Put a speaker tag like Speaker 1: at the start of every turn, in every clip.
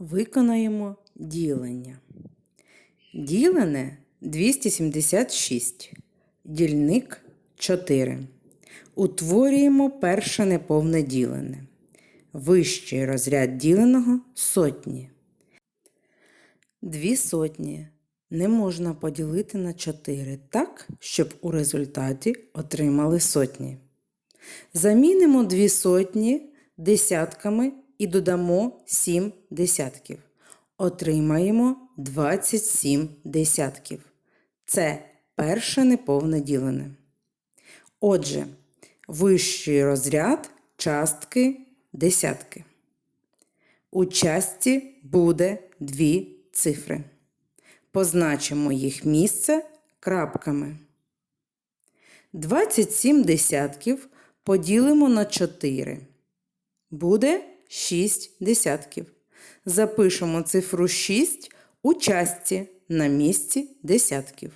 Speaker 1: Виконаємо ділення. Ділене 276. Дільник 4. Утворюємо перше неповне ділене. Вищий розряд діленого сотні. Дві сотні не можна поділити на 4 так, щоб у результаті отримали сотні. Замінимо дві сотні десятками і додамо 7 десятків. Отримаємо 27 десятків. Це перше неповне ділене. Отже, вищий розряд частки десятки. У частці буде дві цифри. Позначимо їх місце крапками. 27 десятків поділимо на 4. Буде 6 десятків. Запишемо цифру 6 у частці на місці десятків.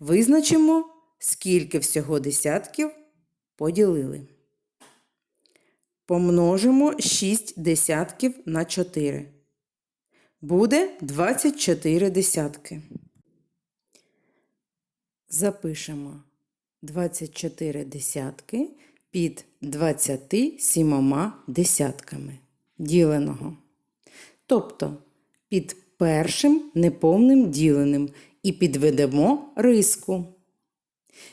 Speaker 1: Визначимо, скільки всього десятків поділили. Помножимо 6 десятків на 4. Буде 24 десятки. Запишемо 24 десятки під 27 десятками діленого. Тобто під першим неповним діленим і підведемо риску.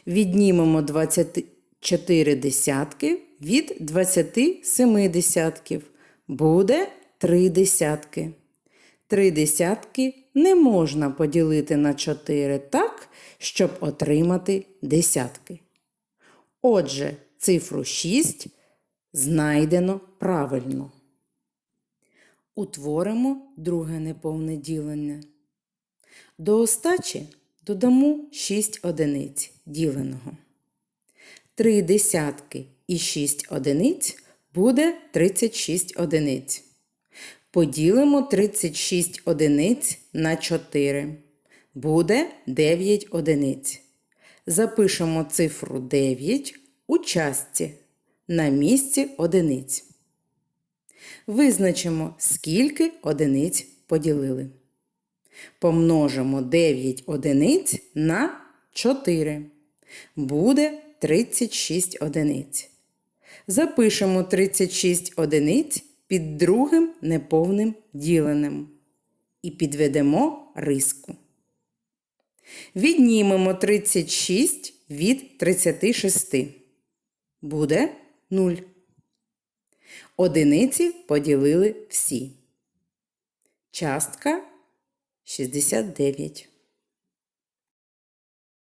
Speaker 1: Віднімемо 24 десятки від 27 десятків. Буде 3 десятки. Три десятки не можна поділити на 4 так, щоб отримати десятки. Отже, цифру 6 знайдено правильно. Утворимо друге неповне ділення. До остачі додамо 6 одиниць діленого. 3 десятки і 6 одиниць буде 36 одиниць. Поділимо 36 одиниць на 4. Буде 9 одиниць. Запишемо цифру 9 у частці на місці одиниць. Визначимо, скільки одиниць поділили. Помножимо 9 одиниць на 4. Буде 36 одиниць. Запишемо 36 одиниць під другим неповним діленим і підведемо риску. Віднімемо 36 від 36. Буде 0. Одиниці поділили всі. Частка 69.